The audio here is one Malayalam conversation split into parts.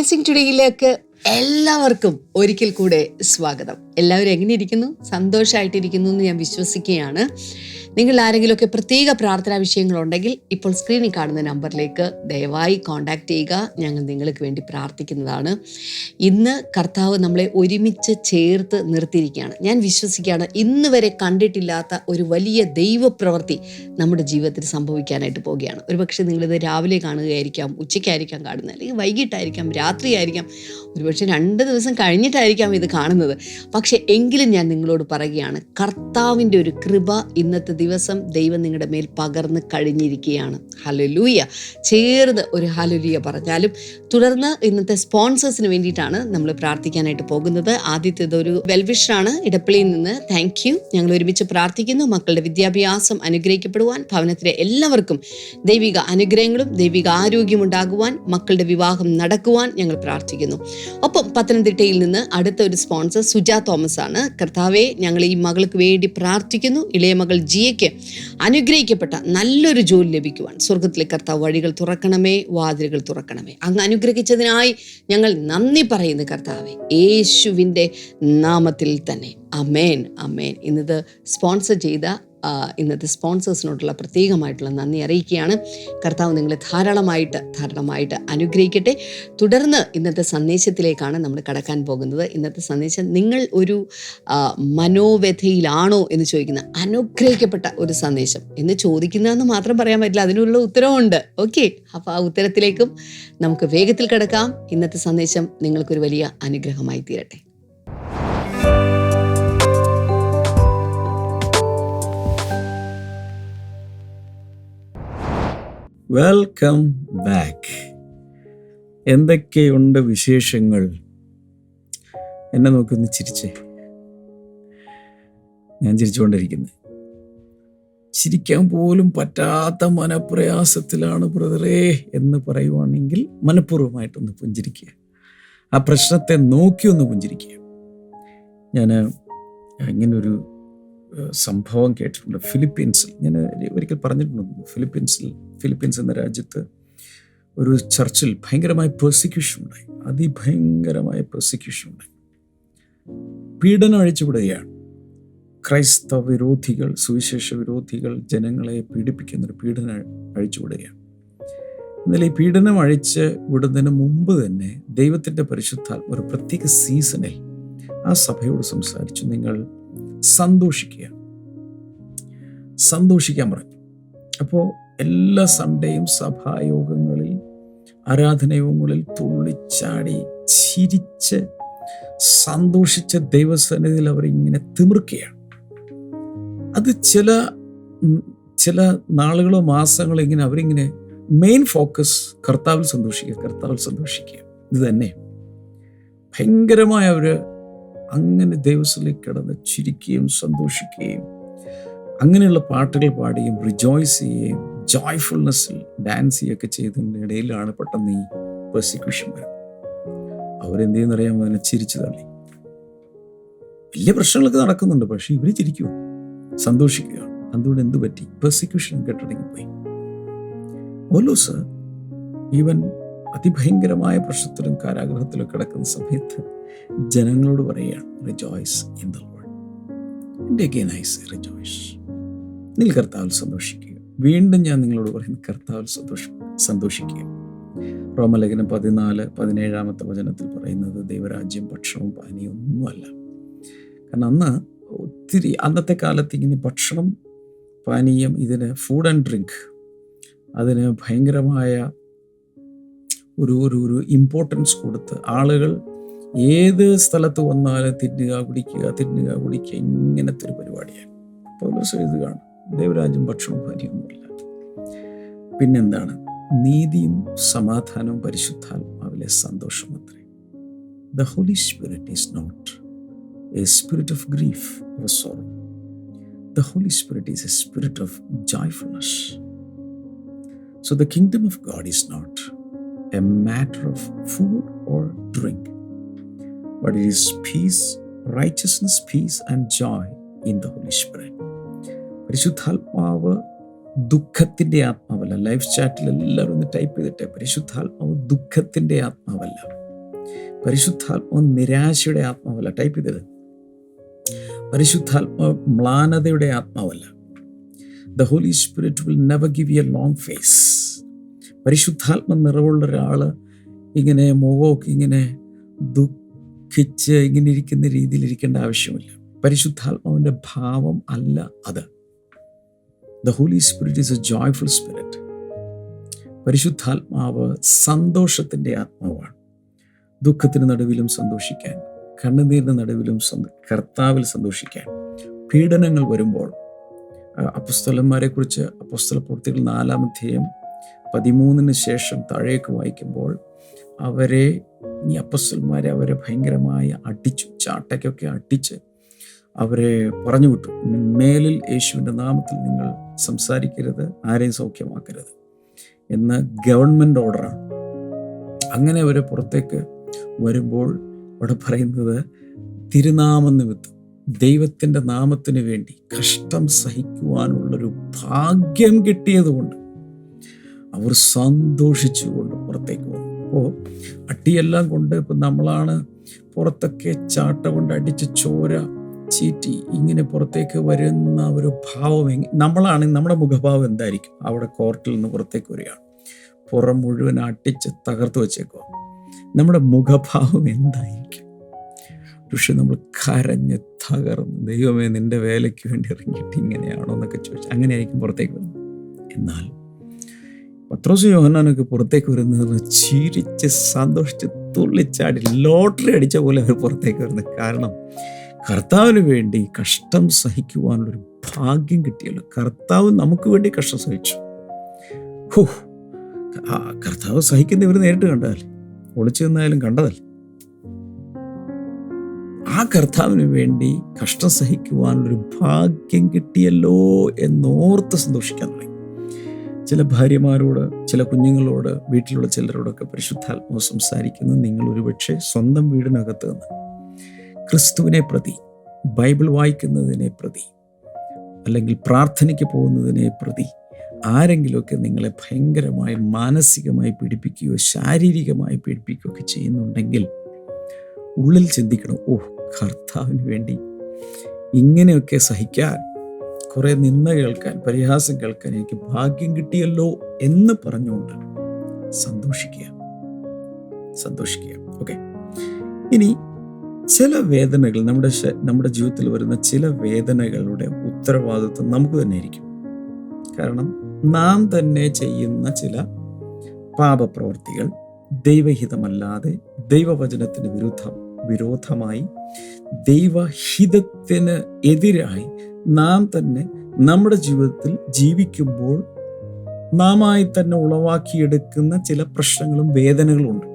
ബ്ലെസ്സിങ് ടുഡേയിലേക്ക് എല്ലാവർക്കും ഒരിക്കൽ കൂടെ സ്വാഗതം. എല്ലാവരും എങ്ങനെ ഇരിക്കുന്നു? സന്തോഷമായിട്ടിരിക്കുന്നു എന്ന് ഞാൻ വിശ്വസിക്കുകയാണ്. നിങ്ങൾ ആരെങ്കിലുമൊക്കെ പ്രത്യേക പ്രാർത്ഥനാ വിഷയങ്ങളുണ്ടെങ്കിൽ ഇപ്പോൾ സ്ക്രീനിൽ കാണുന്ന നമ്പറിലേക്ക് ദയവായി കോൺടാക്ട് ചെയ്യുക. ഞങ്ങൾ നിങ്ങൾക്ക് വേണ്ടി പ്രാർത്ഥിക്കുന്നതാണ്. ഇന്ന് കർത്താവ് നമ്മളെ ഒരുമിച്ച് ചേർത്ത് നിർത്തിയിരിക്കുകയാണ്. ഞാൻ വിശ്വസിക്കുകയാണ് ഇന്ന് വരെ കണ്ടിട്ടില്ലാത്ത ഒരു വലിയ ദൈവപ്രവൃത്തി നമ്മുടെ ജീവിതത്തിൽ സംഭവിക്കാനായിട്ട് പോവുകയാണ്. ഒരുപക്ഷെ നിങ്ങളിത് രാവിലെ കാണുകയായിരിക്കാം ഉച്ചയ്ക്കായിരിക്കാം കാണുന്നത് അല്ലെങ്കിൽ വൈകിട്ടായിരിക്കാം രാത്രിയായിരിക്കാം. ഒരുപക്ഷെ രണ്ട് ദിവസം കഴിഞ്ഞിട്ടായിരിക്കാം ഇത് കാണുന്നത്. പക്ഷേ എങ്കിലും ഞാൻ നിങ്ങളോട് പറയുകയാണ് കർത്താവിന്റെ ഒരു കൃപ ഇന്നത്തെ ദിവസം ദൈവം നിങ്ങളുടെ മേൽ പകർന്ന് കഴിഞ്ഞിരിക്കുകയാണ്. ഹലലൂയ ചേർന്ന് ഒരു ഹലലൂയ പറഞ്ഞാലും തുടർന്ന് ഇന്നത്തെ സ്പോൺസേഴ്സിന് വേണ്ടിയിട്ടാണ് നമ്മൾ പ്രാർത്ഥിക്കാനായിട്ട് പോകുന്നത്. ആദ്യത്തേത് ഒരു വെൽവിഷറാണ് ഇടപ്പള്ളിയിൽ നിന്ന് താങ്ക് യു ഞങ്ങൾ ഒരുമിച്ച് പ്രാർത്ഥിക്കുന്നു. മക്കളുടെ വിദ്യാഭ്യാസം അനുഗ്രഹിക്കപ്പെടുവാൻ ഭവനത്തിലെ എല്ലാവർക്കും ദൈവിക അനുഗ്രഹങ്ങളും ദൈവിക ആരോഗ്യം ഉണ്ടാകുവാൻ മക്കളുടെ വിവാഹം നടക്കുവാൻ ഞങ്ങൾ പ്രാർത്ഥിക്കുന്നു. ഒപ്പം പത്തനംതിട്ടയിൽ നിന്ന് അടുത്ത ഒരു സ്പോൺസർ സുജ തോമസ് ആണ് കർത്താവെ ഞങ്ങൾ ഈ മകൾക്ക് വേണ്ടി പ്രാർത്ഥിക്കുന്നു. ഇളയ മകൾ ജിയയ്ക്ക് അനുഗ്രഹിക്കപ്പെട്ട നല്ലൊരു ജോലി ലഭിക്കുവാൻ. സ്വർഗത്തിലെ കർത്താവ് വഴികൾ തുറക്കണമേ വാതിലുകൾ തുറക്കണമേ. അങ്ങ് അനുഗ്രഹിച്ചതിനായി ഞങ്ങൾ നന്ദി പറയുന്നു കർത്താവെ. യേശുവിന്റെ നാമത്തിൽ തന്നെ. അമേൻ അമേൻ ഇന്നത് സ്പോൺസർ ചെയ്ത ഇന്നത്തെ സ്പോൺസേഴ്സിനോടുള്ള പ്രത്യേകമായിട്ടുള്ള നന്ദി അറിയിക്കുകയാണ്. കർത്താവ് നിങ്ങളെ ധാരാളമായിട്ട് ധാരാളമായിട്ട് അനുഗ്രഹിക്കട്ടെ. തുടർന്ന് ഇന്നത്തെ സന്ദേശത്തിലേക്കാണ് നമ്മൾ കടക്കാൻ പോകുന്നത്. ഇന്നത്തെ സന്ദേശം നിങ്ങൾ ഒരു മനോവ്യഥയിലാണോ എന്ന് ചോദിക്കുന്ന അനുഗ്രഹിക്കപ്പെട്ട ഒരു സന്ദേശം എന്ന് ചോദിക്കുന്നതെന്ന് മാത്രം പറയാൻ പറ്റില്ല. അതിനുള്ള ഉത്തരവുമുണ്ട് ഓക്കെ. അപ്പോൾ ആ ഉത്തരത്തിലേക്കും നമുക്ക് വേഗത്തിൽ കിടക്കാം. ഇന്നത്തെ സന്ദേശം നിങ്ങൾക്കൊരു വലിയ അനുഗ്രഹമായി തീരട്ടെ. വെൽക്കം ബാക്ക് എന്തൊക്കെയുണ്ട് വിശേഷങ്ങൾ? എന്നെ നോക്കി ഒന്ന് ചിരിച്ചേ. ഞാൻ ചിരിച്ചുകൊണ്ടിരിക്കുന്നത് ചിരിക്കാൻ പോലും പറ്റാത്ത മനപ്രയാസത്തിലാണ് ബ്രദറേ എന്ന് പറയുവാണെങ്കിൽ മനഃപൂർവമായിട്ടൊന്ന് പുഞ്ചിരിക്കുക. ആ പ്രശ്നത്തെ നോക്കി ഒന്ന് പുഞ്ചിരിക്കുക. ഞാൻ ഇങ്ങനൊരു സംഭവം കേട്ടിട്ടുണ്ട്. ഫിലിപ്പീൻസിൽ ഞാൻ ഒരിക്കൽ പറഞ്ഞിട്ടുണ്ട്. ഫിലിപ്പീൻസിൽ ഫിലിപ്പീൻസ് എന്ന രാജ്യത്ത് ഒരു ചർച്ചിൽ ഭയങ്കരമായ പ്രോസിക്യൂഷൻ ഉണ്ടായി. അതിഭയങ്കരമായ പ്രോസിക്യൂഷൻ ഉണ്ടായി. പീഡനം അഴിച്ചുവിടുകയാണ് ക്രൈസ്തവ വിരോധികൾ സുവിശേഷ വിരോധികൾ ജനങ്ങളെ പീഡിപ്പിക്കുന്ന ഒരു പീഡനം അഴിച്ചുവിടുകയാണ് എന്നാൽ ഈ പീഡനം അഴിച്ച് വിടുന്നതിന് മുമ്പ് തന്നെ ദൈവത്തിന്റെ പരിശുദ്ധാത്മ ഒരു പ്രത്യേക സീസണിൽ ആ സഭയോട് സംസാരിച്ചു. നിങ്ങൾ സന്തോഷിക്കുക. സന്തോഷിക്കാൻ പറഞ്ഞു. അപ്പോൾ എല്ലാ സൺഡേയും സഭായോഗങ്ങളിൽ ആരാധനയോഗങ്ങളിൽ തുള്ളിച്ചാടി ചിരിച്ച് സന്തോഷിച്ച ദൈവസന്നിധിയിൽ അവരിങ്ങനെ തിമിർക്കുകയാണ്. അത് ചില ചില നാളുകളോ മാസങ്ങളോ ഇങ്ങനെ അവരിങ്ങനെ മെയിൻ ഫോക്കസ് കർത്താവിൽ സന്തോഷിക്കുക കർത്താവിൽ സന്തോഷിക്കുക. ഇത് തന്നെ ഭയങ്കരമായ ഒരു അങ്ങനെ ദൈവസിലേക്ക് കിടന്ന് ചിരിക്കുകയും സന്തോഷിക്കുകയും അങ്ങനെയുള്ള പാട്ടുകൾ പാടുകയും റിജോയ്സ് ചെയ്യുകയും ജോയ്ഫുൾനെസ്സിൽ ഡാൻസ് ചെയ്യുകയൊക്കെ ചെയ്തതിന്റെ ഇടയിലാണ് പെട്ടെന്ന് ഈ പെർസിക്യൂഷൻ വരുന്നത്. അവരെന്ത് ചെയ്യുന്നറിയാമോ അതിനെ ചിരിച്ചു തള്ളി. വലിയ പ്രശ്നങ്ങളൊക്കെ നടക്കുന്നുണ്ട് പക്ഷെ ഇവർ ചിരിക്കുമോ സന്തോഷിക്കുകയാണ് അതുകൊണ്ട് എന്ത് പറ്റി? പെർസിക്യൂഷൻ കെട്ടടങ്ങിപ്പോയി ഓലോസ് ഈവൻ അതിഭയങ്കരമായ പ്രശ്നത്തിലും കാരാഗ്രഹത്തിലും കിടക്കുന്ന സമയത്ത് ജനങ്ങളോട് പറയുകയാണ് റിജോയ്സ് ഇൻ ദ ലോഡ് എന്റെ അഗെയിൻ ഐ സേ റിജോയ്സ് നിങ്ങൾ കർത്താവിൽ സന്തോഷിക്കുക. വീണ്ടും ഞാൻ നിങ്ങളോട് പറയുന്നത് കർത്താവിൽ സന്തോഷ സന്തോഷിക്കുക. റോമലേഖനം പതിനാല് പതിനേഴാമത്തെ വചനത്തിൽ പറയുന്നത് ദൈവരാജ്യം ഭക്ഷണവും പാനീയവും ഒന്നുമല്ല. കാരണം അന്ന് ഒത്തിരി അന്നത്തെ കാലത്ത് ഇങ്ങനെ ഭക്ഷണം പാനീയം ഇതിന് ഫുഡ് ആൻഡ് ഡ്രിങ്ക് അതിന് ഭയങ്കരമായ ഒരു ഒരു ഒരു ഇമ്പോർട്ടൻസ് കൊടുത്ത് ആളുകൾ ഏത് സ്ഥലത്ത് വന്നാലും തിന്നുക കുടിക്കുക തിന്നുക കുടിക്കുക ഇങ്ങനത്തെ ഒരു പരിപാടിയാണ് പൗലോസ് എഴുതുകയാണ് ദേവരാജും ഭക്ഷണവും പാനീയമൊന്നുമില്ല പിന്നെന്താണ്? നീതിയും സമാധാനവും പരിശുദ്ധാത്മാവിലെ സന്തോഷം അത്രേ. The holy spirit is not a spirit of grief or sorrow the holy spirit is a spirit of joyfulness so the kingdom of God is not a matter of food or drink but it is peace, righteousness, peace, and joy in the Holy Spirit. പരിശുദ്ധാത്മാവ് ദുഃഖത്തിന്റെ ആത്മാവല്ല. ലൈഫ് ചാറ്റിൽ എല്ലാവരും ഒന്ന് ടൈപ്പ് ചെയ്തിട്ടെ പരിശുദ്ധാത്മാവ് ദുഃഖത്തിന്റെ ആത്മാവല്ല. പരിശുദ്ധാത്മാവ് നിരാശയുടെ ആത്മാവല്ല. ടൈപ്പ് ചെയ്തത്. പരിശുദ്ധാത്മാവ് മ്ലാനതയുടെ ആത്മാവല്ല. The holy spirit will never give a long face പരിശുദ്ധാത്മ നിറവുള്ള ഒരാൾ ഇങ്ങനെ മുഖമൊക്കെ ഇങ്ങനെ ദുഃഖിച്ച് ഇങ്ങനെ ഇരിക്കുന്ന രീതിയിൽ ഇരിക്കേണ്ട ആവശ്യമില്ല. പരിശുദ്ധാത്മാവിന്റെ ഭാവം അല്ല അത്. The holy spirit is a joyful spirit പരിശുദ്ധാത്മാവ് സന്തോഷത്തിന്റെ ആത്മാവാണ്. ദുഃഖത്തിന് നടുവിലും സന്തോഷിക്കാൻ കണ്ണുനീരിന് നടുവിലും കർത്താവിൽ സന്തോഷിക്കാൻ പീഡനങ്ങൾ വരുമ്പോൾ അപ്പസ്തലന്മാരെ കുറിച്ച് അപ്പസ്തല പ്രവൃത്തികൾ നാലാം അധ്യായം പതിമൂന്നിന് ശേഷം താഴേക്ക് വായിക്കുമ്പോൾ അവരെ ഈ അപ്പസ്വന്മാരെ അവരെ ഭയങ്കരമായി അടിച്ചു ചാട്ടയ്ക്കൊക്കെ അടിച്ച് അവരെ പറഞ്ഞു വിട്ടു. മേലിൽ യേശുവിന്റെ നാമത്തിൽ നിങ്ങൾ സംസാരിക്കരുത് ആരെയും സൗഖ്യമാക്കരുത് എന്ന് ഗവൺമെന്റ് ഓർഡറാണ് അങ്ങനെ അവരെ പുറത്തേക്ക് വരുമ്പോൾ അവിടെ പറയുന്നത് തിരുനാമ നിമിത്തം ദൈവത്തിന്റെ നാമത്തിന് വേണ്ടി കഷ്ടം സഹിക്കുവാനുള്ളൊരു ഭാഗ്യം കിട്ടിയതുകൊണ്ട് അവർ സന്തോഷിച്ചുകൊണ്ട് പുറത്തേക്ക് അപ്പോൾ അട്ടിയെല്ലാം കൊണ്ട് ഇപ്പം നമ്മളാണ് പുറത്തൊക്കെ ചാട്ട കൊണ്ട് അടിച്ച് ചോര ചീറ്റി ഇങ്ങനെ പുറത്തേക്ക് വരുന്ന ഒരു ഭാവം നമ്മളാണ് നമ്മുടെ മുഖഭാവം എന്തായിരിക്കും? അവിടെ കോർട്ടിൽ നിന്ന് പുറത്തേക്ക് വരികയാണ്. പുറം മുഴുവൻ അട്ടിച്ച് തകർത്ത് വെച്ചേക്കോ നമ്മുടെ മുഖഭാവം എന്തായിരിക്കും? പക്ഷെ നമ്മൾ കരഞ്ഞ് തകർന്ന് ദൈവമേ നിന്റെ വേലയ്ക്ക് വേണ്ടി ഇറങ്ങിയിട്ട് ഇങ്ങനെയാണോ? എന്നൊക്കെ ചോദിച്ചു അങ്ങനെയായിരിക്കും പുറത്തേക്ക് വരുന്നത്. എന്നാൽ പത്രോസ് യോഹനാനൊക്കെ പുറത്തേക്ക് വരുന്നത് ചിരിച്ച് സന്തോഷിച്ച് തുള്ളിച്ചാടി ലോട്ടറി അടിച്ച പോലെ അവർ പുറത്തേക്ക് വരുന്നത് കാരണം കർത്താവിന് വേണ്ടി കഷ്ടം സഹിക്കുവാനുള്ളൊരു ഭാഗ്യം കിട്ടിയല്ലോ. കർത്താവ് നമുക്ക് വേണ്ടി കഷ്ടം സഹിച്ചു. ഹോ കർത്താവ് സഹിക്കുന്ന ഇവർ നേരിട്ട് കണ്ടതല്ലേ? ഒളിച്ചു നിന്നായാലും കണ്ടതല്ലേ? ആ കർത്താവിന് വേണ്ടി കഷ്ടം സഹിക്കുവാനുള്ളൊരു ഭാഗ്യം കിട്ടിയല്ലോ എന്നോർത്ത് സന്തോഷിക്കാൻ തുടങ്ങി. ചില ഭാര്യമാരോട് ചില കുഞ്ഞുങ്ങളോട് വീട്ടിലുള്ള ചിലരോടൊക്കെ പരിശുദ്ധാത്മാവ് സംസാരിക്കുന്നത് നിങ്ങൾ ഒരുപക്ഷെ സ്വന്തം വീടിനകത്ത് നിന്ന്. ക്രിസ്തുവിനെ പ്രതി ബൈബിൾ വായിക്കുന്നതിനെ പ്രതി അല്ലെങ്കിൽ പ്രാർത്ഥനയ്ക്ക് പോകുന്നതിനെ പ്രതി ആരെങ്കിലുമൊക്കെ നിങ്ങളെ ഭയങ്കരമായി മാനസികമായി പീഡിപ്പിക്കുകയോ ശാരീരികമായി പീഡിപ്പിക്കുകയോ ഒക്കെ ചെയ്യുന്നുണ്ടെങ്കിൽ ഉള്ളിൽ ചിന്തിക്കണം ഓ കർത്താവിന് വേണ്ടി ഇങ്ങനെയൊക്കെ സഹിക്കാൻ കുറെ നിന്ന കേൾക്കാൻ പരിഹാസം കേൾക്കാൻ എനിക്ക് ഭാഗ്യം കിട്ടിയല്ലോ എന്ന് പറഞ്ഞുകൊണ്ട് സന്തോഷിക്കുക. സന്തോഷിക്കുക. ഓക്കെ ഇനി ചില വേദനകൾ നമ്മുടെ നമ്മുടെ ജീവിതത്തിൽ വരുന്ന ചില വേദനകളുടെ ഉത്തരവാദിത്വം നമുക്ക് തന്നെ ആയിരിക്കും. കാരണം നാം തന്നെ ചെയ്യുന്ന ചില പാപപ്രവർത്തികൾ ദൈവഹിതമല്ലാതെ ദൈവവചനത്തിന് വിരുദ്ധം വിരോധമായി ദൈവഹിതത്തിന് എതിരായി നാം തന്നെ നമ്മുടെ ജീവിതത്തിൽ ജീവിക്കുമ്പോൾ നാമായി തന്നെ ഉളവാക്കിയെടുക്കുന്ന ചില പ്രശ്നങ്ങളും വേദനകളും ഉണ്ട്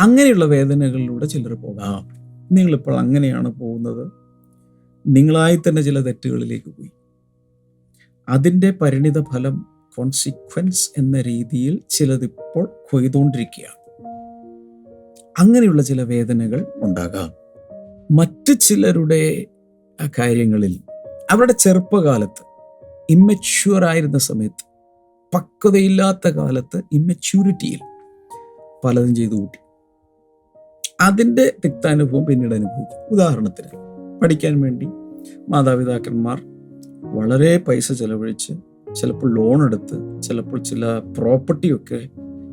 അങ്ങനെയുള്ള വേദനകളിലൂടെ ചിലർ പോകാം. നിങ്ങളിപ്പോൾ അങ്ങനെയാണ് പോകുന്നത്. നിങ്ങളായി തന്നെ ചില തെറ്റുകളിലേക്ക് പോയി. അതിന്റെ പരിണിത ഫലം കോൺസിക്വൻസ് എന്ന രീതിയിൽ ചിലതിപ്പോൾ കൊയ്തുകൊണ്ടിരിക്കുകയാണ്. അങ്ങനെയുള്ള ചില വേദനകൾ ഉണ്ടാകാം. മറ്റു ചിലരുടെ കാര്യങ്ങളിൽ അവരുടെ ചെറുപ്പകാലത്ത് ഇമ്മച്യൂർ ആയിരുന്ന സമയത്ത് പക്വതയില്ലാത്ത കാലത്ത് ഇമ്മച്യൂരിറ്റിയിൽ പലതും ചെയ്തു കൂട്ടി. അതിന്റെ തിക്താനുഭവം പിന്നീട് അനുഭവിക്കും. ഉദാഹരണത്തിന് പഠിക്കാൻ വേണ്ടി മാതാപിതാക്കന്മാർ വളരെ പൈസ ചെലവഴിച്ച് ചിലപ്പോൾ ലോൺ എടുത്ത് ചിലപ്പോൾ ചില പ്രോപ്പർട്ടിയൊക്കെ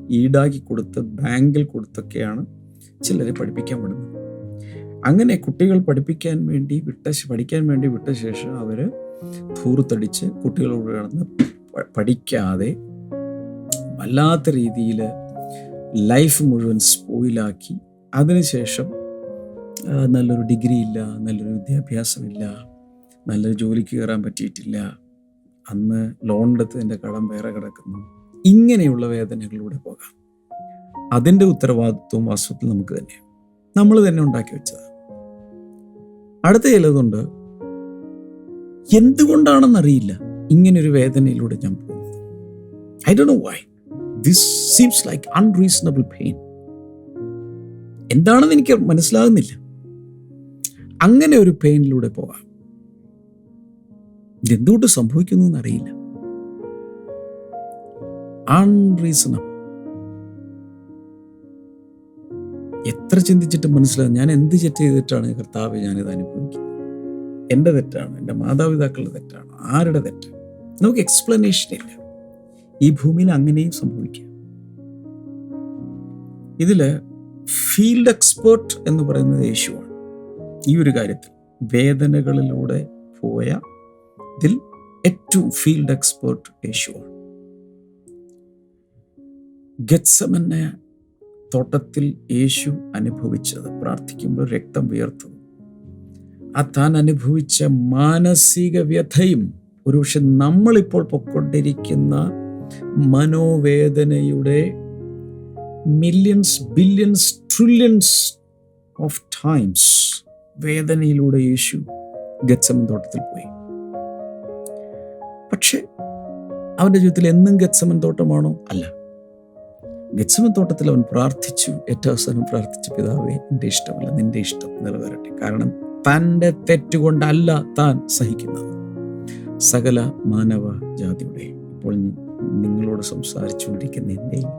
ഈടാക്കി കൊടുത്ത് ബാങ്കിൽ കൊടുത്തൊക്കെയാണ് ചിലരെ പഠിപ്പിക്കാൻ വിടുന്നു. അങ്ങനെ കുട്ടികൾ പഠിപ്പിക്കാൻ വേണ്ടി വിട്ട പഠിക്കാൻ വേണ്ടി വിട്ട ശേഷം അവർ ധൂർത്തടിച്ച് കുട്ടികളോട് കിടന്ന് പഠിക്കാതെ വല്ലാത്ത രീതിയിൽ ലൈഫ് മുഴുവൻ സ്പോയിലാക്കി. അതിനുശേഷം നല്ലൊരു ഡിഗ്രി ഇല്ല നല്ലൊരു വിദ്യാഭ്യാസമില്ല നല്ലൊരു ജോലിക്ക് കയറാൻ പറ്റിയിട്ടില്ല. അന്ന് ലോൺ എടുത്തതിന്റെ കടം വേറെ കിടക്കുന്നു. ഇങ്ങനെയുള്ള വേദനകളിലൂടെ പോകാം. അതിന്റെ ഉത്തരവാദിത്വവും വാസ്തവത്തിൽ നമുക്ക് തന്നെയാണ് നമ്മൾ തന്നെ ഉണ്ടാക്കി വെച്ചത് അടുത്ത ചിലതുണ്ട് എന്തുകൊണ്ടാണെന്നറിയില്ല ഇങ്ങനൊരു വേദനയിലൂടെ ഞാൻ പോകുന്നത്? I Dr know why this seems like unreasonable pain എന്താണെന്ന് എനിക്ക് മനസ്സിലാകുന്നില്ല. അങ്ങനെ ഒരു പെയിനിലൂടെ പോകാം ഇതെന്തുകൊണ്ട് സംഭവിക്കുന്നു എന്നറിയില്ല. അൺറീസണബിൾ എത്ര ചിന്തിച്ചിട്ട് മനസ്സിലാകും ഞാൻ എന്ത് തെറ്റ് ചെയ്തിട്ടാണ് കർത്താവ് ഞാനിത് അനുഭവിക്കുന്നത്? എന്റെ തെറ്റാണ്? എന്റെ മാതാപിതാക്കളുടെ തെറ്റാണ്? ആരുടെ തെറ്റ്? നമുക്ക് എക്സ്പ്ലനേഷൻ ഇല്ല. ഈ ഭൂമിയിൽ അങ്ങനെയും സംഭവിക്കാം. ഇതിൽ ഫീൽഡ് എക്സ്പേർട്ട് എന്ന് പറയുന്നത് യേശുവാണ്. ഈ ഒരു കാര്യത്തിൽ വേദനകളിലൂടെ പോയ ഇതിൽ ഏറ്റവും ഫീൽഡ് എക്സ്പേർട്ട് യേശുവാണ്. ഗത്സമന്നെ തോട്ടത്തിൽ യേശു അനുഭവിച്ചത്. പ്രാർത്ഥിക്കുമ്പോൾ രക്തം വിയർത്തത് ആ താൻ അനുഭവിച്ച മാനസിക വ്യഥയും ഒരുപക്ഷെ നമ്മളിപ്പോൾ പൊക്കൊണ്ടിരിക്കുന്ന മനോവേദനയുടെ millions billions trillions of times വേദനയിലൂടെ യേശു ഗച്ചമൻ തോട്ടത്തിൽ പോയി. പക്ഷെ അവന്റെ ജീവിതത്തിൽ എന്നും ഗച്ചമൻ തോട്ടമാണോ? അല്ല. ഗത്സമൻ തോട്ടത്തിൽ അവൻ പ്രാർത്ഥിച്ചു. ഏറ്റവും അവസാനം പ്രാർത്ഥിച്ചു പിതാവേ എന്റെ ഇഷ്ടമല്ല നിന്റെ ഇഷ്ടം നിലവരട്ടെ കാരണം തന്റെ തെറ്റുകൊണ്ടല്ല താൻ സഹിക്കുന്നത്. സകല മാനവ ജാതിയുടെ ഇപ്പോൾ നിങ്ങളോട് സംസാരിച്ചുകൊണ്ടിരിക്കുന്ന എന്റെയും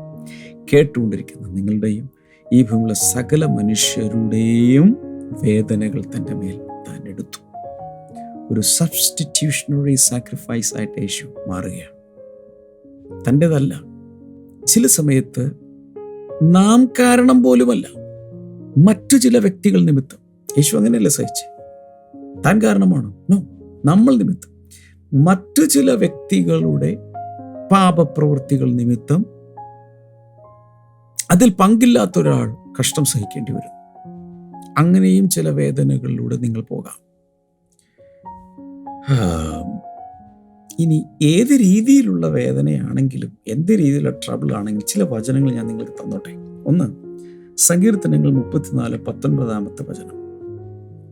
കേട്ടുകൊണ്ടിരിക്കുന്ന നിങ്ങളുടെയും ഈ ഭൂമിയിലെ സകല മനുഷ്യരുടെയും വേദനകൾ തന്റെ മേൽ താൻ എടുത്തു. ഒരു സബ്സ്റ്റിറ്റ്യൂഷണറി സാക്രിഫൈസ് ആയിട്ട് യേശു മാറുകയാണ്. തന്റെതല്ല. ചില സമയത്ത് നാം കാരണം പോലുമല്ല മറ്റു ചില വ്യക്തികൾ നിമിത്തം. യേശു അങ്ങനെയല്ല സഹിച്ച്? താൻ കാരണമാണ്? നോ നമ്മൾ നിമിത്തം. മറ്റു ചില വ്യക്തികളുടെ പാപപ്രവൃത്തികൾ നിമിത്തം അതിൽ പങ്കില്ലാത്ത ഒരാൾ കഷ്ടം സഹിക്കേണ്ടി വരും. അങ്ങനെയും ചില വേദനകളിലൂടെ നിങ്ങൾ പോകാം. ഇനി ഏത് രീതിയിലുള്ള വേദനയാണെങ്കിലും എന്ത് രീതിയിലുള്ള ട്രബിൾ ആണെങ്കിലും ചില വചനങ്ങൾ ഞാൻ നിങ്ങൾക്ക് തന്നോട്ടെ. ഒന്ന് സങ്കീർത്തനങ്ങൾ മുപ്പത്തിനാല് പത്തൊൻപതാമത്തെ വചനം.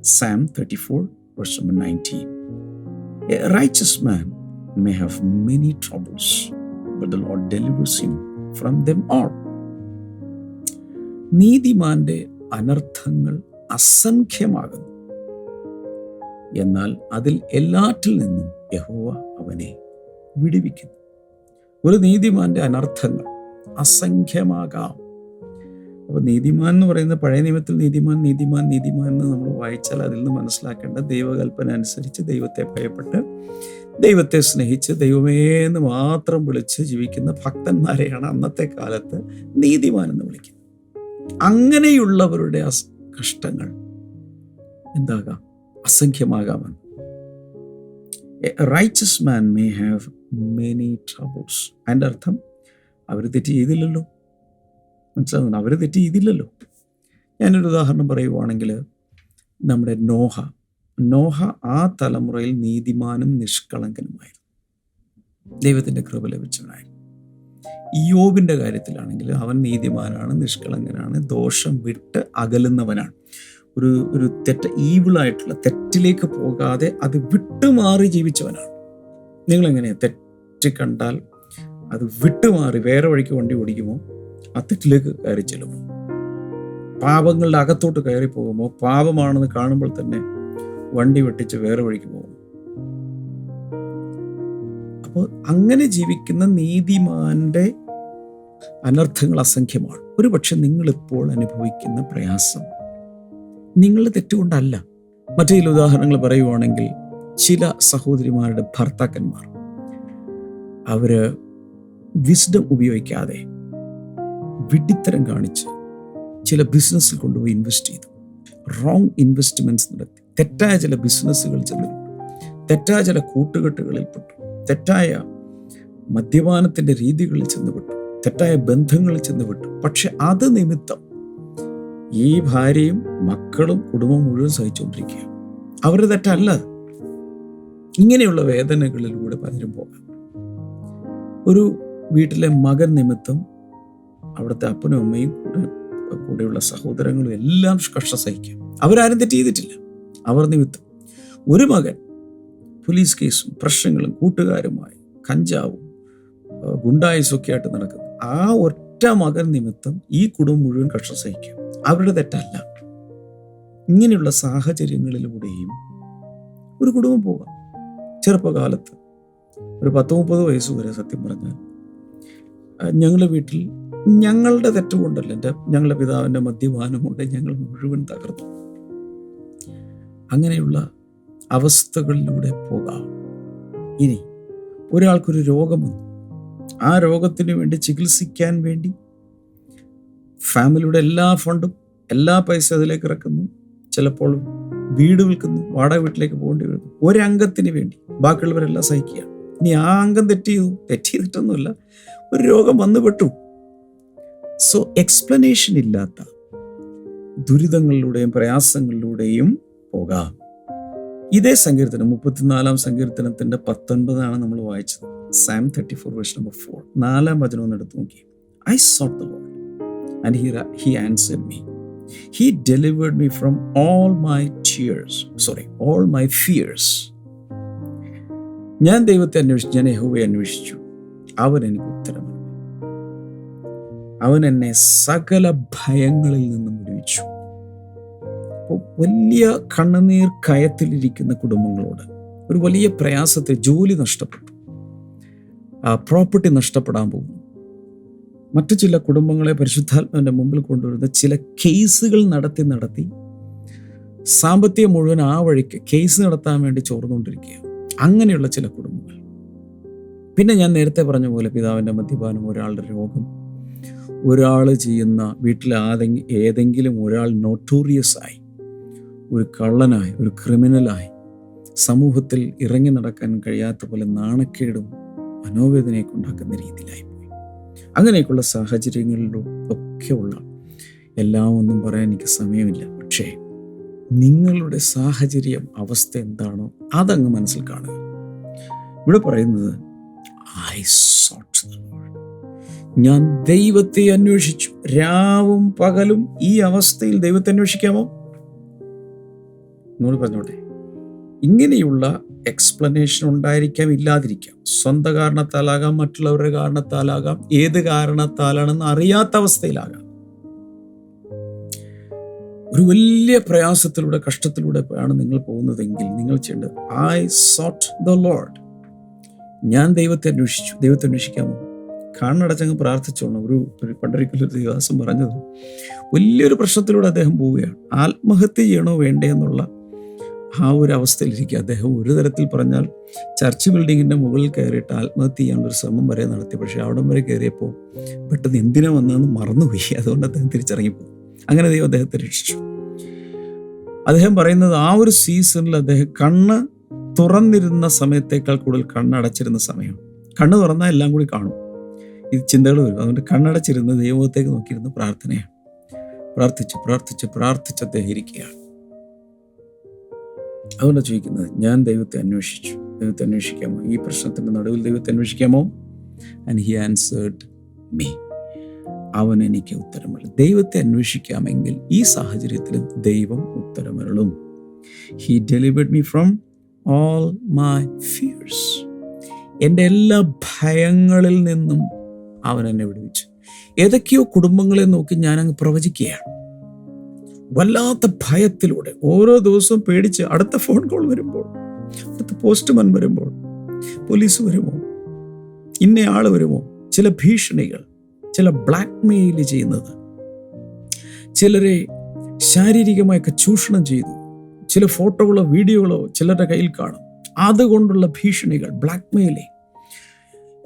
സാം തേർട്ടി ഫോർ വർഷം nineteen a righteous man may have many troubles but the delivers him from them all നീതിമാന്റെ അനർത്ഥങ്ങൾ അസംഖ്യമാകുന്നു. എന്നാൽ അതിൽ എല്ലാറ്റിൽ നിന്നും യഹോവ അവനെ വിടുവിക്കുന്നു. ഒരു നീതിമാന്റെ അനർത്ഥങ്ങൾ അസംഖ്യമാകാം. അപ്പൊ നീതിമാൻ എന്ന് പറയുന്ന പഴയ നിയമത്തിൽ നീതിമാൻ നീതിമാൻ നീതിമാൻ എന്ന് നമ്മൾ വായിച്ചാൽ അതിൽ നിന്ന് മനസ്സിലാക്കേണ്ട ദൈവകൽപ്പന അനുസരിച്ച് ദൈവത്തെ ഭയപ്പെട്ട് ദൈവത്തെ സ്നേഹിച്ച് ദൈവമേ എന്ന് മാത്രം വിളിച്ച് ജീവിക്കുന്ന ഭക്തന്മാരെയാണ് അന്നത്തെ കാലത്ത് നീതിമാൻ എന്ന് വിളിക്കുന്നത്. അങ്ങനെയുള്ളവരുടെ കഷ്ടങ്ങൾ എന്താകാം? അസംഖ്യമാകാമെന്ന്. Righteous man may have many troubles അതിന്റെ അർത്ഥം അവർ തെറ്റ് ചെയ്തില്ലല്ലോ. മനസ്സിലാകുന്നു അവർ തെറ്റ് ചെയ്തില്ലല്ലോ. ഞാനൊരു ഉദാഹരണം പറയുവാണെങ്കിൽ നമ്മുടെ നോഹ. നോഹ ആ തലമുറയിൽ നീതിമാനും നിഷ്കളങ്കനുമായിരുന്നു. ദൈവത്തിന്റെ കൃപ ലഭിച്ചവനായിരുന്നു. യോബിന്റെ കാര്യത്തിലാണെങ്കിൽ അവൻ നീതിമാനാണ് നിഷ്കളങ്കനാണ് ദോഷം വിട്ട് അകലുന്നവനാണ്. ഒരു ഒരു തെറ്റ ഈവിളായിട്ടുള്ള തെറ്റിലേക്ക് പോകാതെ അത് വിട്ടുമാറി ജീവിച്ചവനാണ്. നിങ്ങളെങ്ങനെയാണ് തെറ്റ് കണ്ടാൽ അത് വിട്ടുമാറി വേറെ വഴിക്ക് വണ്ടി ഓടിക്കുമോ? ആ തെറ്റിലേക്ക് കയറി ചെല്ലുമോ? പാപങ്ങളുടെ അകത്തോട്ട് കയറി പോകുമോ? പാപമാണെന്ന് കാണുമ്പോൾ തന്നെ വണ്ടി വെട്ടിച്ച് വേറെ വഴിക്ക് പോകും. അപ്പോൾ അങ്ങനെ ജീവിക്കുന്ന നീതിമാന്റെ അനർത്ഥങ്ങൾ അസംഖ്യമാണ്. ഒരു പക്ഷെ നിങ്ങളിപ്പോൾ അനുഭവിക്കുന്ന പ്രയാസം നിങ്ങളുടെ തെറ്റുകൊണ്ടല്ല. മറ്റു ചില ഉദാഹരണങ്ങൾ പറയുവാണെങ്കിൽ ചില സഹോദരിമാരുടെ ഭർത്താക്കന്മാർ. അവർ വിസ്ഡം ഉപയോഗിക്കാതെ വിഡിത്തരം കാണിച്ച് ചില ബിസിനസ്സിൽ കൊണ്ടുപോയി ഇൻവെസ്റ്റ് ചെയ്തു. റോങ് ഇൻവെസ്റ്റ്മെന്റ്സ് നടത്തി. തെറ്റായ ചില ബിസിനസ്സുകൾ ചെന്നു. തെറ്റായ ചില കൂട്ടുകെട്ടുകളിൽ പെട്ടു. തെറ്റായ മദ്യപാനത്തിന്റെ രീതികളിൽ ചെന്നുപെട്ടു. തെറ്റായ ബന്ധങ്ങളിൽ ചെന്നുപെട്ടു. പക്ഷെ അത് നിമിത്തം ഈ ഭാര്യയും മക്കളും കുടുംബം മുഴുവൻ സഹിച്ചുകൊണ്ടിരിക്കുക അവരുടെ തെറ്റല്ല. ഇങ്ങനെയുള്ള വേദനകളിലൂടെ പലരും പോകാം. ഒരു വീട്ടിലെ മകൻ നിമിത്തം അവിടുത്തെ അപ്പനും അമ്മയും കൂടെ കൂടെയുള്ള സഹോദരങ്ങളും എല്ലാം കഷ്ട സഹിക്കാം. അവരാരും തെറ്റ് ചെയ്തിട്ടില്ല. അവർ നിമിത്തം ഒരു മകൻ പോലീസ് കേസും പ്രശ്നങ്ങളും കൂട്ടുകാരുമായി കഞ്ചാവും ഗുണ്ടായുസും ഒക്കെ ആയിട്ട് നടക്കുന്നു. ആ ഒറ്റ മകൻ നിമിത്തം ഈ കുടുംബം മുഴുവൻ കഷ്ട സഹിക്കും. അവരുടെ തെറ്റല്ല. ഇങ്ങനെയുള്ള സാഹചര്യങ്ങളിലൂടെയും ഒരു കുടുംബം പോകാം ചെറുപ്പകാലത്ത് ഒരു പത്ത് മുപ്പത് വയസ്സ് വരെ സത്യം പറഞ്ഞാൽ ഞങ്ങളുടെ വീട്ടിൽ ഞങ്ങളുടെ തെറ്റുകൊണ്ടല്ല എന്റെ ഞങ്ങളുടെ പിതാവിന്റെ മദ്യപാനം കൊണ്ട് ഞങ്ങൾ മുഴുവൻ തകർന്നു. അങ്ങനെയുള്ള അവസ്ഥകളിലൂടെ പോകാം. ഇനി ഒരാൾക്കൊരു രോഗം വന്നു. ആ രോഗത്തിന് വേണ്ടി ചികിത്സിക്കാൻ വേണ്ടി ഫാമിലിയുടെ എല്ലാ ഫണ്ടും എല്ലാ പൈസ അതിലേക്ക് ഇറക്കുന്നു. ചിലപ്പോൾ വീട് വിൽക്കുന്നു വാടക വീട്ടിലേക്ക് പോകേണ്ടി വരുന്നു. ഒരംഗത്തിന് വേണ്ടി ബാക്കിയുള്ളവരെല്ലാം സഹിക്കുകയാണ്. ഇനി ആ അംഗം തെറ്റ് ചെയ്തു തെറ്റ് ചെയ്തിട്ടൊന്നുമില്ല ഒരു രോഗം വന്നുപെട്ടു സോ എക്സ്പ്ലനേഷൻ ഇല്ലാത്ത ദുരിതങ്ങളിലൂടെയും പ്രയാസങ്ങളിലൂടെയും പോകാം. ഇതേ സങ്കീർത്തനം മുപ്പത്തിനാലാം സങ്കീർത്തനത്തിന്റെ പത്തൊൻപതാണ് നമ്മൾ വായിച്ചത്. Psalm thirty four verse number four നാലാം വചനം ഒന്ന് എടുത്ത് നോക്കി I sought the Lord and he he answer me he delivered me from all my tears sorry all my fears ഞാൻ ദൈവത്തെ അന്വേഷിച്ചു ഞാൻ യഹോവയെ അന്വേഷിച്ചു. അവൻ എനിക്ക് ഉത്തരം അവൻ എന്നെ സകല ഭയങ്ങളിൽ നിന്നും അപ്പോൾ വലിയ കണ്ണുനീർ കയത്തിലിരിക്കുന്ന കുടുംബങ്ങളോട് ഒരു വലിയ പ്രയാസത്തെ ജോലി നഷ്ടപ്പെട്ടു. പ്രോപ്പർട്ടി നഷ്ടപ്പെടാൻ പോകുന്നു. മറ്റു ചില കുടുംബങ്ങളെ പരിശുദ്ധാത്മാവിന്റെ മുമ്പിൽ കൊണ്ടുവരുന്ന ചില കേസുകൾ നടത്തി നടത്തി സാമ്പത്തികം മുഴുവൻ ആ വഴിക്ക് കേസ് നടത്താൻ വേണ്ടി ചോർന്നുകൊണ്ടിരിക്കുക അങ്ങനെയുള്ള ചില കുടുംബങ്ങൾ. പിന്നെ ഞാൻ നേരത്തെ പറഞ്ഞ പോലെ പിതാവിന്റെ മദ്യപാനം ഒരാളുടെ രോഗം ഒരാൾ ചെയ്യുന്ന വീട്ടിൽ ആതെങ്കി ഏതെങ്കിലും ഒരാൾ നോട്ടോറിയസ് ആയി ഒരു കള്ളനായി ഒരു ക്രിമിനലായി സമൂഹത്തിൽ ഇറങ്ങി നടക്കാൻ കഴിയാത്ത പോലെ നാണക്കേടും മനോവേദനയൊക്കെ ഉണ്ടാക്കുന്ന രീതിയിലായിപ്പോയി അങ്ങനെയൊക്കെയുള്ള സാഹചര്യങ്ങളിലും ഒക്കെ ഉള്ള എല്ലാം ഒന്നും പറയാൻ എനിക്ക് സമയമില്ല. പക്ഷേ നിങ്ങളുടെ സാഹചര്യം അവസ്ഥ എന്താണോ അതങ്ങ് മനസ്സിൽ കാണുക. ഇവിടെ പറയുന്നത് ഐ സോട്ട് ഞാൻ ദൈവത്തെ അന്വേഷിച്ചു. രാവും പകലും ഈ അവസ്ഥയിൽ ദൈവത്തെ അന്വേഷിക്കാമോ? എന്നോട് പറഞ്ഞോട്ടെ ഇങ്ങനെയുള്ള എക്സ്പ്ലനേഷൻ ഉണ്ടായിരിക്കാം ഇല്ലാതിരിക്കാം. സ്വന്തം കാരണത്താലാകാം മറ്റുള്ളവരുടെ കാരണത്താലാകാം ഏത് കാരണത്താലാണെന്ന് അറിയാത്ത അവസ്ഥയിലാകാം. ഒരു വലിയ പ്രയാസത്തിലൂടെ കഷ്ടത്തിലൂടെ ആണ് നിങ്ങൾ പോകുന്നതെങ്കിൽ നിങ്ങൾ ചെയ്യേണ്ടത് ഐ സോട്ട് ദ ലോഡ് ഞാൻ ദൈവത്തെ അന്വേഷിച്ചു. ദൈവത്തെ അന്വേഷിക്കാമോ? കണ്ണടച്ചങ്ങ് പ്രാർത്ഥിച്ചോണം ഒരു ഒരു പണ്ടൊരിക്കലും ഒരു ദിവസം പറഞ്ഞത് വലിയൊരു പ്രശ്നത്തിലൂടെ അദ്ദേഹം പോവുകയാണ്. ആത്മഹത്യ ചെയ്യണോ വേണ്ടേ? എന്നുള്ള ആ ഒരു അവസ്ഥയിലിരിക്കുക. അദ്ദേഹം ഒരു തരത്തിൽ പറഞ്ഞാൽ ചർച്ച് ബിൽഡിങ്ങിന്റെ മുകളിൽ കയറിയിട്ട് ആത്മഹത്യ ഒരു ശ്രമം വരെ നടത്തി. പക്ഷേ അവിടം വരെ കയറിയപ്പോൾ പെട്ടെന്ന് എന്തിനാ വന്നതെന്ന് മറന്നുപോയി. അതുകൊണ്ട് അദ്ദേഹം തിരിച്ചറങ്ങിപ്പോയി. അങ്ങനെ ദൈവം അദ്ദേഹത്തെ രക്ഷിച്ചു. അദ്ദേഹം പറയുന്നത് ആ ഒരു സീസണിൽ അദ്ദേഹം കണ്ണ് തുറന്നിരുന്ന സമയത്തേക്കാൾ കൂടുതൽ കണ്ണടച്ചിരുന്ന സമയം കണ്ണ് തുറന്നാൽ എല്ലാം കൂടി കാണും. ഇത് ചിന്തകൾ വരും. അതുകൊണ്ട് കണ്ണടച്ചിരുന്ന് ദൈവത്തേക്ക് നോക്കിയിരുന്ന പ്രാർത്ഥനയാണ്. പ്രാർത്ഥിച്ച് പ്രാർത്ഥിച്ച് പ്രാർത്ഥിച്ച് അദ്ദേഹം ഇരിക്കുകയാണ്. അതുകൊണ്ടാണ് ചോദിക്കുന്നത് ഞാൻ ദൈവത്തെ അന്വേഷിച്ചു. ദൈവത്തെ അന്വേഷിക്കാമോ? ഈ പ്രശ്നത്തിന്റെ നടുവിൽ ദൈവത്തെ അന്വേഷിക്കാമോ? ആൻഡ് ഹി ആൻസേർഡ് മീ അവൻ എനിക്ക് ഉത്തരമരുളും. ദൈവത്തെ അന്വേഷിക്കാമെങ്കിൽ ഈ സാഹചര്യത്തിൽ ദൈവം ഉത്തരമരുളും. He delivered me from all my fears എന്റെ എല്ലാ ഭയങ്ങളിൽ നിന്നും അവൻ എന്നെ വിടുവിച്ചു. ഏതൊക്കെയോ കുടുംബങ്ങളെ നോക്കി ഞാനങ്ങ് പ്രവചിക്കുകയാണ്. വല്ലാത്ത ഭയത്തിലൂടെ ഓരോ ദിവസവും പേടിച്ച് അടുത്ത ഫോൺ കോൾ വരുമ്പോൾ അടുത്ത പോസ്റ്റ്മാൻ വരുമ്പോൾ പോലീസ് വരുമോ? ഇന്നയാൾ വരുമോ? ചില ഭീഷണികൾ ചില ബ്ലാക്ക് മെയിൽ ചെയ്യുന്നത്. ചിലരെ ശാരീരികമായൊക്കെ ചൂഷണം ചെയ്തു. ചില ഫോട്ടോകളോ വീഡിയോകളോ ചിലരുടെ കയ്യിൽ കാണും. അതുകൊണ്ടുള്ള ഭീഷണികൾ ബ്ലാക്ക്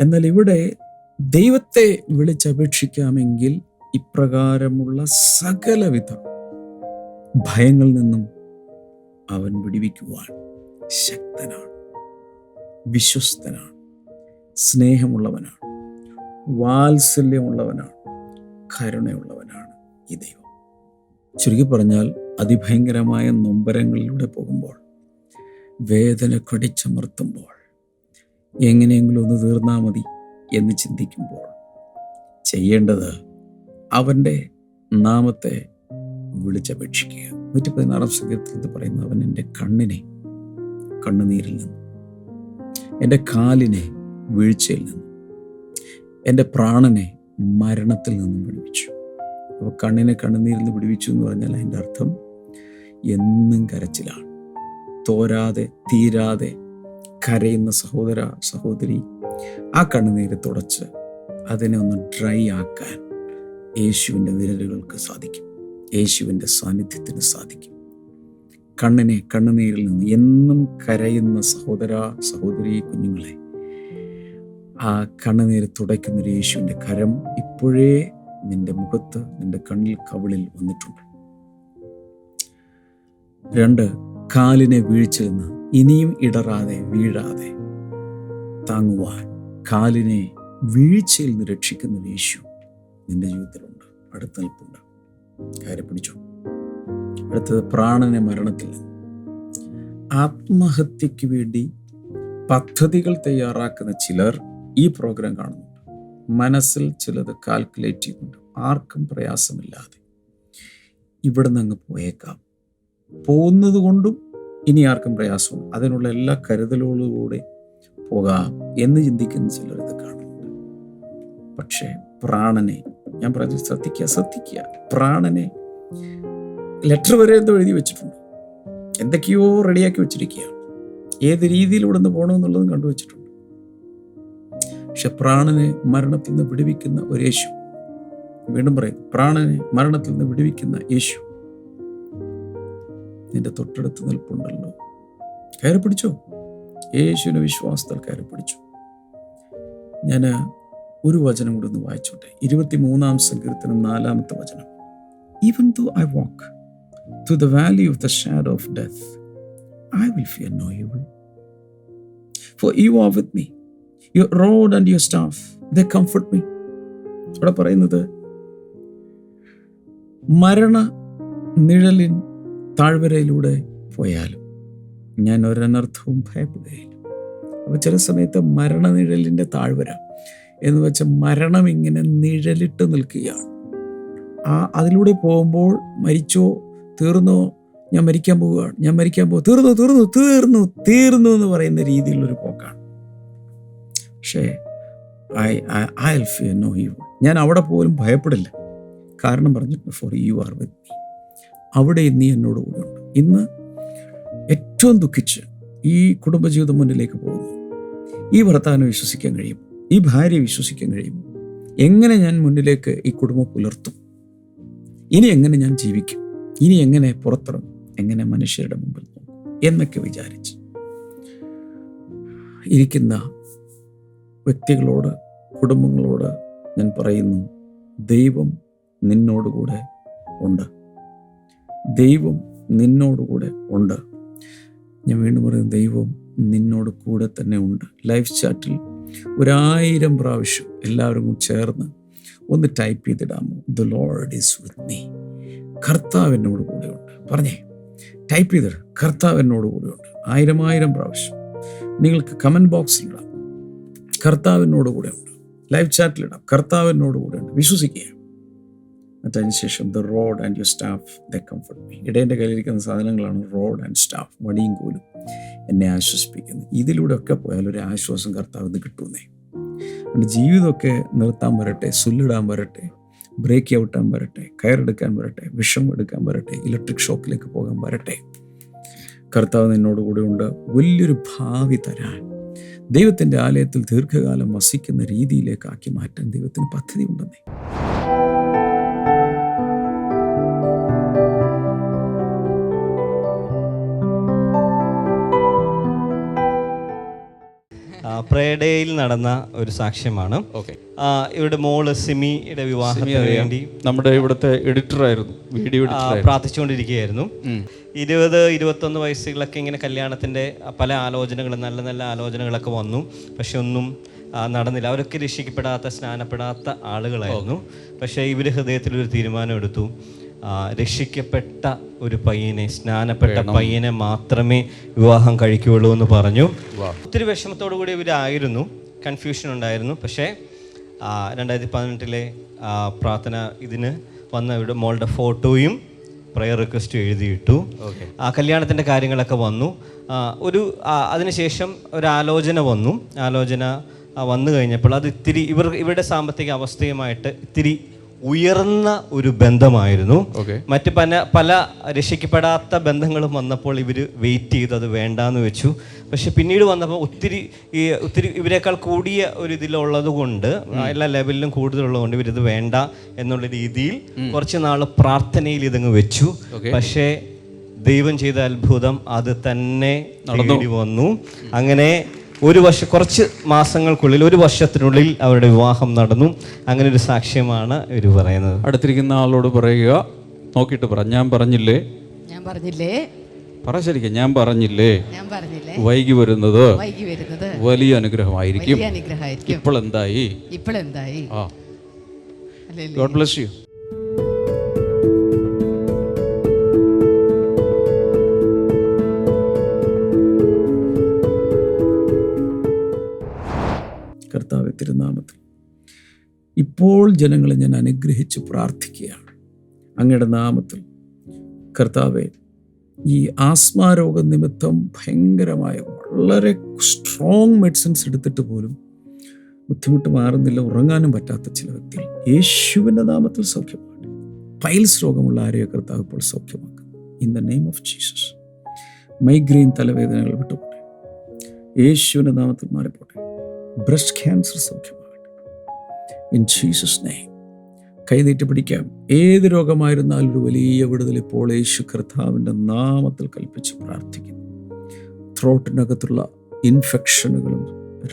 എന്നാൽ ഇവിടെ ദൈവത്തെ വിളിച്ചപേക്ഷിക്കാമെങ്കിൽ ഇപ്രകാരമുള്ള സകലവിധ ഭയങ്ങളിൽ നിന്നും അവൻ വിടിവിക്കുവാൻ ശക്തനാണ് വിശ്വസ്തനാണ് സ്നേഹമുള്ളവനാണ് വാത്സല്യമുള്ളവനാണ് കരുണയുള്ളവനാണ് ഈ ദൈവം. ചുരുക്കി പറഞ്ഞാൽ അതിഭയങ്കരമായ നൊമ്പരങ്ങളിലൂടെ പോകുമ്പോൾ വേദന കടിച്ചമർത്തുമ്പോൾ എങ്ങനെയെങ്കിലും ഒന്ന് തീർന്നാൽ മതി എന്ന് ചിന്തിക്കുമ്പോൾ ചെയ്യേണ്ടത് അവന്റെ നാമത്തെ വിളിച്ചപേക്ഷിക്കുക. നൂറ്റി പതിനാറാം സംഗീതത്തിൽ പറയുന്നത് അവൻ എന്റെ കണ്ണിനെ കണ്ണുനീരിൽ നിന്നും എന്റെ കാലിനെ വീഴ്ചയിൽ നിന്നും എന്റെ പ്രാണനെ മരണത്തിൽ നിന്നും വിടുവിച്ചു. അപ്പോൾ കണ്ണിനെ കണ്ണുനീരിൽ നിന്ന് വിടുവിച്ചു എന്ന് പറഞ്ഞാൽ അതിന്റെ അർത്ഥം എന്നും കരച്ചിലാണ്. തോരാതെ തീരാതെ കരയുന്ന സഹോദര സഹോദരി ആ കണ്ണുനീര് തുടച്ച് അതിനെ ഒന്ന് ഡ്രൈ ആക്കാൻ യേശുവിന്റെ വിരലുകൾക്ക് സാധിക്കും. യേശുവിന്റെ സാന്നിധ്യത്തിന് സാധിക്കും. കണ്ണിനെ കണ്ണുനീരിൽ നിന്ന് എന്നും കരയുന്ന സഹോദര സഹോദരി കുഞ്ഞുങ്ങളെ ആ കണ്ണുനീര് തുടയ്ക്കുന്നൊരു യേശുവിന്റെ കരം ഇപ്പോഴേ നിന്റെ മുഖത്ത് നിന്റെ കണ്ണിൽ കവിളിൽ വന്നിട്ടുണ്ട്. രണ്ട് കാലിനെ വീഴ്ച നിന്ന് ഇനിയും ഇടറാതെ വീഴാതെ താങ്ങുവാൻ കാലിനെ വീഴ്ചയിൽ നിന്ന് രക്ഷിക്കുന്ന യേശു നിന്റെ ജീവിതത്തിലുണ്ട്. അടുത്ത് നിൽപ്പുണ്ട്. കാര്യം പിടിച്ചു അടുത്തത് പ്രാണനെ മരണത്തിൽ. ആത്മഹത്യക്ക് വേണ്ടി പദ്ധതികൾ തയ്യാറാക്കുന്ന ചിലർ ഈ പ്രോഗ്രാം കാണുന്നുണ്ട്. മനസ്സിൽ ചിലത് കാൽക്കുലേറ്റ് ചെയ്യുന്നുണ്ട്. ആർക്കും പ്രയാസമില്ലാതെ. ഇവിടെ നിന്ന് പോയേക്കാം. പോകുന്നത് കൊണ്ടും ഇനി ആർക്കും പ്രയാസവും. അതിനുള്ള എല്ലാ കരുതലുകളോടെ പോകാം എന്ന് ചിന്തിക്കുന്ന ചിലർ ഇത് കാണുന്നുണ്ട്. പക്ഷേ പ്രാണനെ ഞാൻ പറഞ്ഞു ശ്രദ്ധിക്കുക ശ്രദ്ധിക്കുക പ്രാണനെ ലെറ്റർ വരെ എന്തോ എഴുതി വെച്ചിട്ടുണ്ട്. എന്തൊക്കെയോ റെഡിയാക്കി വെച്ചിരിക്കുകയാണ്. ഏത് രീതിയിലൂടെ നിന്ന് പോകണമെന്നുള്ളതും കണ്ടുവച്ചിട്ടുണ്ട് പക്ഷെ പ്രാണനെ മരണത്തിൽ നിന്ന് വിടുവിക്കുന്ന ഒരു യേശു. വീണ്ടും പറയും പ്രാണനെ മരണത്തിൽ നിന്ന് വിടുവിക്കുന്ന യേശു. നിന്റെ തൊട്ടടുത്ത് നിൽപ്പുണ്ടല്ലോ. കയറി പിടിച്ചോ. യേശുവിന് വിശ്വാസത്തിൽ കയറി പിടിച്ചു. ഞാൻ ഒരു വചനം കൂടെ ഒന്ന് വായിച്ചോട്ടെ. ഇരുപത്തി മൂന്നാം സങ്കീർത്തനം നാലാമത്തെ വചനം. Even though I walk to the valley of the shadow of death I will fear no you for you are with me your rod and your staff the comfort me ഇവിടെ പറയുന്നത് മരണ നിഴലിൻ താഴ്വരയിലൂടെ പോയാലും ഞാൻ ഒരനർത്ഥവും ഭയപ്പെടുകയില്ല. അപ്പൊ ചില സമയത്ത് മരണനിഴലിന്റെ താഴ്വര എന്ന് വെച്ചാൽ മരണം ഇങ്ങനെ നിഴലിട്ട് നിൽക്കുകയാണ്. ആ അതിലൂടെ പോകുമ്പോൾ മരിച്ചോ തീർന്നോ ഞാൻ മരിക്കാൻ പോവുകയാണ് ഞാൻ മരിക്കാൻ പോകും തീർന്നു തീർന്നു തീർന്നു തീർന്നു എന്ന് പറയുന്ന രീതിയിലുള്ളൊരു പോക്കാണ്. പക്ഷേ I I fear no you ഞാൻ അവിടെ പോലും ഭയപ്പെടില്ല. കാരണം പറഞ്ഞിട്ട് for you are with me അവിടെ നീ എന്നോട് കൂടെ ഉണ്ട്. ഇന്ന് ഏറ്റവും ദുഃഖിച്ച് ഈ കുടുംബജീവിതം മുന്നിലേക്ക് പോകുന്നു. ഈ ഭർത്താവിനെ വിശ്വസിക്കാൻ കഴിയും ഈ ഭാര്യ വിശ്വസിക്കാൻ കഴിയും എങ്ങനെ ഞാൻ മുന്നിലേക്ക് ഈ കുടുംബം പുലർത്തും? ഇനി എങ്ങനെ ഞാൻ ജീവിക്കും? ഇനി എങ്ങനെ പുറത്തിറങ്ങും? എങ്ങനെ മനുഷ്യരുടെ മുമ്പിൽ നോക്കും എന്നൊക്കെ വിചാരിച്ച് ഇരിക്കുന്ന വ്യക്തികളോട് കുടുംബങ്ങളോട് ഞാൻ പറയുന്നു ദൈവം നിന്നോടുകൂടെ ഉണ്ട്. ദൈവം നിന്നോടുകൂടെ ഉണ്ട്. ഞാൻ വീണ്ടും പറയുന്നു ദൈവം നിന്നോട് കൂടെ തന്നെ ഉണ്ട്. ലൈഫ് ചാറ്റിൽ ഒരായിരം പ്രാവശ്യം എല്ലാവരും കൂടി ചേർന്ന് ഒന്ന് type ചെയ്തിടാമോ? The Lord is with me കർത്താവ് എന്നോട് കൂടെയുണ്ട്. പറഞ്ഞേ ടൈപ്പ് ചെയ്തിട. കർത്താവ് എന്നോട് കൂടെയുണ്ട്. ആയിരം ആയിരം പ്രാവശ്യം. നിങ്ങൾക്ക് കമന്റ് ബോക്സിലിടാം കർത്താവ് എന്നോട് കൂടെയുണ്ട്. ലൈവ് ചാറ്റിലിടാം എന്നോട് കൂടെയുണ്ട്. വിശ്വസിക്കുക. എന്നിട്ട് അതിനുശേഷം the rod and your staff the comfort me ഇടേന്റെ കയ്യിലിരിക്കുന്ന സാധനങ്ങളാണ് റോഡ് ആൻഡ് സ്റ്റാഫ് വടിയും കോലും. എന്നെ ആശ്വസിപ്പിക്കുന്നു. ഇതിലൂടെയൊക്കെ പോയാൽ ഒരു ആശ്വാസം കർത്താവ് കിട്ടുന്നേ. അതുകൊണ്ട് ജീവിതമൊക്കെ നിർത്താൻ വരട്ടെ സുല്ലിടാൻ വരട്ടെ ബ്രേക്ക് ഔട്ടാൻ വരട്ടെ കയറെടുക്കാൻ വരട്ടെ വിഷം എടുക്കാൻ വരട്ടെ ഇലക്ട്രിക് ഷോക്കിലേക്ക് പോകാൻ വരട്ടെ. കർത്താവ് നിന്നോട് കൂടെ ഉണ്ട്. വലിയൊരു ഭാവി തരാൻ. ദൈവത്തിന്റെ ആലയത്തിൽ ദീർഘകാലം വസിക്കുന്ന രീതിയിലേക്കാക്കി മാറ്റാൻ ദൈവത്തിന് പദ്ധതി ഉണ്ടെന്നേ പ്രേഡയിൽ നടന്ന ഒരു സാക്ഷ്യമാണ്. ഇവിടെ മോൾ സിമിയുടെ വിവാഹത്തിന് വേണ്ടി നമ്മുടെ ഇവിടുത്തെ എഡിറ്റർ ആയിരുന്നു. വീഡിയോ പ്രാർത്ഥിച്ചുകൊണ്ടിരിക്കുകയായിരുന്നു. ഇരുപത് ഇരുപത്തൊന്ന് വയസ്സുകളൊക്കെ ഇങ്ങനെ കല്യാണത്തിന്റെ പല ആലോചനകളും നല്ല നല്ല ആലോചനകളൊക്കെ വന്നു. പക്ഷെ ഒന്നും നടന്നില്ല. അവരൊക്കെ രക്ഷിക്കപ്പെടാത്ത സ്നാനപ്പെടാത്ത ആളുകളായിരുന്നു. പക്ഷേ ഇവർ ഹൃദയത്തിൽ ഒരു തീരുമാനം എടുത്തു രക്ഷിക്കപ്പെട്ട ഒരു പയ്യനെ സ്നാനപ്പെട്ട പയ്യനെ മാത്രമേ വിവാഹം കഴിക്കുകയുള്ളൂ എന്ന് പറഞ്ഞു. ഒത്തിരി വിഷമത്തോടു കൂടി ഇവരായിരുന്നു. കൺഫ്യൂഷൻ ഉണ്ടായിരുന്നു. പക്ഷേ രണ്ടായിരത്തി പതിനെട്ടിലെ പ്രാർത്ഥന ഇതിന് വന്ന ഇവിടെ മോളുടെ ഫോട്ടോയും പ്രയർ റിക്വസ്റ്റ് എഴുതിയിട്ടു. ആ കല്യാണത്തിന്റെ കാര്യങ്ങളൊക്കെ വന്നു. ഒരു അതിനുശേഷം ഒരു ആലോചന വന്നു. ആലോചന വന്നു കഴിഞ്ഞപ്പോൾ അത് ഇത്തിരി ഇവർ ഇവരുടെ സാമ്പത്തിക അവസ്ഥയുമായിട്ട് ഇത്തിരി ഉയർന്ന ഒരു ബന്ധമായിരുന്നു. മറ്റ് പല പല രക്ഷിക്കപ്പെടാത്ത ബന്ധങ്ങളും വന്നപ്പോൾ ഇവർ വെയിറ്റ് ചെയ്തു അത് വേണ്ടാന്ന് വെച്ചു. പക്ഷെ പിന്നീട് വന്നപ്പോൾ ഒത്തിരി ഈ ഒത്തിരി ഇവരെക്കാൾ കൂടിയ ഒരു ഇതിലുള്ളത് കൊണ്ട് എല്ലാ ലെവലിലും കൂടുതലുള്ളത് കൊണ്ട് ഇവരിത് വേണ്ട എന്നുള്ള രീതിയിൽ കുറച്ച് നാൾ പ്രാർത്ഥനയിൽ ഇതങ്ങ് വെച്ചു. പക്ഷേ ദൈവം ചെയ്ത അത്ഭുതം അത് തന്നെ നടന്നു. വന്നു. അങ്ങനെ ഒരു വർഷം കുറച്ച് മാസങ്ങൾക്കുള്ളിൽ ഒരു വർഷത്തിനുള്ളിൽ അവരുടെ വിവാഹം നടന്നു. അങ്ങനെ ഒരു സാക്ഷ്യമാണ് ഇവർ പറയുന്നത്. അടുത്തിരിക്കുന്ന ആളോട് പറയുക. നോക്കിയിട്ട് പറ. ഞാൻ പറഞ്ഞില്ലേ? ഞാൻ പറഞ്ഞില്ലേ? പറ ശരിക്കും. ഞാൻ പറഞ്ഞില്ലേ? ഞാൻ പറഞ്ഞില്ലേ? വൈകി വരുന്നത് വലിയ അനുഗ്രഹമായിരിക്കും. ഇപ്പോൾ എന്തായി ഇപ്പോൾ എന്തായി ആ. ഗോഡ് ബ്ലസ് യു തിരുനാമത്തിൽ. ഇപ്പോൾ ജനങ്ങളെ ഞാൻ അനുഗ്രഹിച്ച് പ്രാർത്ഥിക്കുകയാണ്. അങ്ങയുടെ നാമത്തിൽ കർത്താവെ ഈ ആസ്മാരോഗ നിമിത്തം ഭയങ്കരമായ വളരെ സ്ട്രോങ് മെഡിസിൻസ് എടുത്തിട്ട് പോലും ബുദ്ധിമുട്ട് മാറുന്നില്ല ഉറങ്ങാനും പറ്റാത്ത ചില വ്യക്തികൾ. യേശുവിന്റെ നാമത്തിൽ സൗഖ്യമാണ് പൈൽസ് രോഗമുള്ള ആരെയോ കർത്താവ് ഇപ്പോൾ സൗഖ്യമാക്കും in the name of Jesus migraine തലവേദനകൾ വിട്ടുപോട്ടെ. യേശുവിന്റെ നാമത്തിൽ മാറിപ്പോട്ടെ. ബ്രസ്റ്റ് ക്യാൻസർ സൗഖ്യമാകട്ടെ ഇൻ ജീസസ് നെയ്മ് കൈനീട്ടി പിടിക്കാം. ഏത് രോഗമായിരുന്നാലും ഒരു വലിയ വിടുതൽ ഇപ്പോൾ യേശു കർത്താവിന്റെ നാമത്തിൽ കൽപ്പിച്ച് പ്രാർത്ഥിക്കുന്നു. ത്രോട്ടിനകത്തുള്ള ഇൻഫെക്ഷനുകളും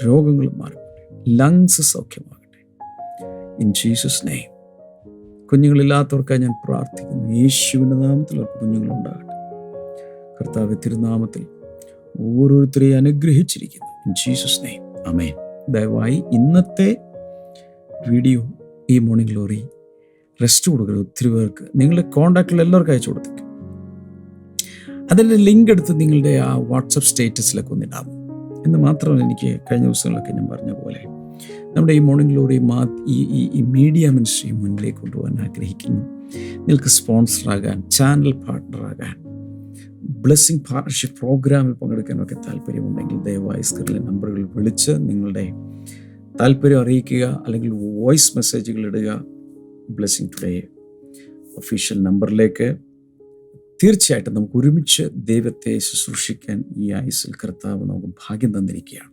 രോഗങ്ങളും മാറും. ലങ്സ് സൗഖ്യമാകട്ടെ. ഇൻ ജീസസ് നെയ്മ് കുഞ്ഞുങ്ങളില്ലാത്തവർക്കായി ഞാൻ പ്രാർത്ഥിക്കുന്നു. യേശുവിന്റെ നാമത്തിൽ അവർക്ക് കുഞ്ഞുങ്ങളുണ്ടാകട്ടെ. കർത്താവ് തിരുനാമത്തിൽ ഓരോരുത്തരെയും അനുഗ്രഹിച്ചിരിക്കുന്നു. ഇൻ ജീസസ് നെയ്മ് അമേൻ ദയവായി ഇന്നത്തെ വീഡിയോ ഈ മോർണിംഗ് ഗ്ലോറി റെസ്റ്റ് കൊടുക്കരുത്. ഒത്തിരി പേർക്ക് നിങ്ങളുടെ കോണ്ടാക്റ്റിൽ എല്ലാവർക്കും അയച്ചു കൊടുത്തേക്കും. അതിന്റെ ലിങ്ക് എടുത്ത് നിങ്ങളുടെ ആ വാട്സപ്പ് സ്റ്റേറ്റസിലൊക്കെ ഒന്നിടാം. എന്ന് മാത്രമല്ല എനിക്ക് കഴിഞ്ഞ ദിവസങ്ങളിലൊക്കെ ഞാൻ പറഞ്ഞ പോലെ നമ്മുടെ ഈ മോർണിംഗ് ഗ്ലോറി മാ ഈ ഈ മീഡിയ മിനിസ്ട്രി മുന്നിലേക്ക് കൊണ്ടുപോകാൻ ആഗ്രഹിക്കുന്നു. നിങ്ങൾക്ക് സ്പോൺസറാകാൻ ചാനൽ പാർട്ട്ണറാകാൻ ബ്ലെസ്സിങ് പാർട്ണർഷിപ്പ് പ്രോഗ്രാമിൽ പങ്കെടുക്കാനൊക്കെ താല്പര്യമുണ്ടെങ്കിൽ ദയവായി സ്ക്രീനിലെ നമ്പറുകൾ വിളിച്ച് നിങ്ങളുടെ താല്പര്യം അറിയിക്കുക അല്ലെങ്കിൽ വോയിസ് മെസ്സേജുകൾ ഇടുക. ബ്ലെസ്സിങ് ടുഡേ ഒഫീഷ്യൽ നമ്പറിലേക്ക്. തീർച്ചയായിട്ടും നമുക്ക് ഒരുമിച്ച് ദൈവത്തെ ശുശ്രൂഷിക്കാൻ ഈ ആയുസിൽ കർത്താവ് നമുക്ക് ഭാഗ്യം തന്നിരിക്കുകയാണ്.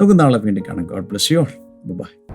നമുക്ക് നാളെ വീണ്ടും കാണാം. God bless U by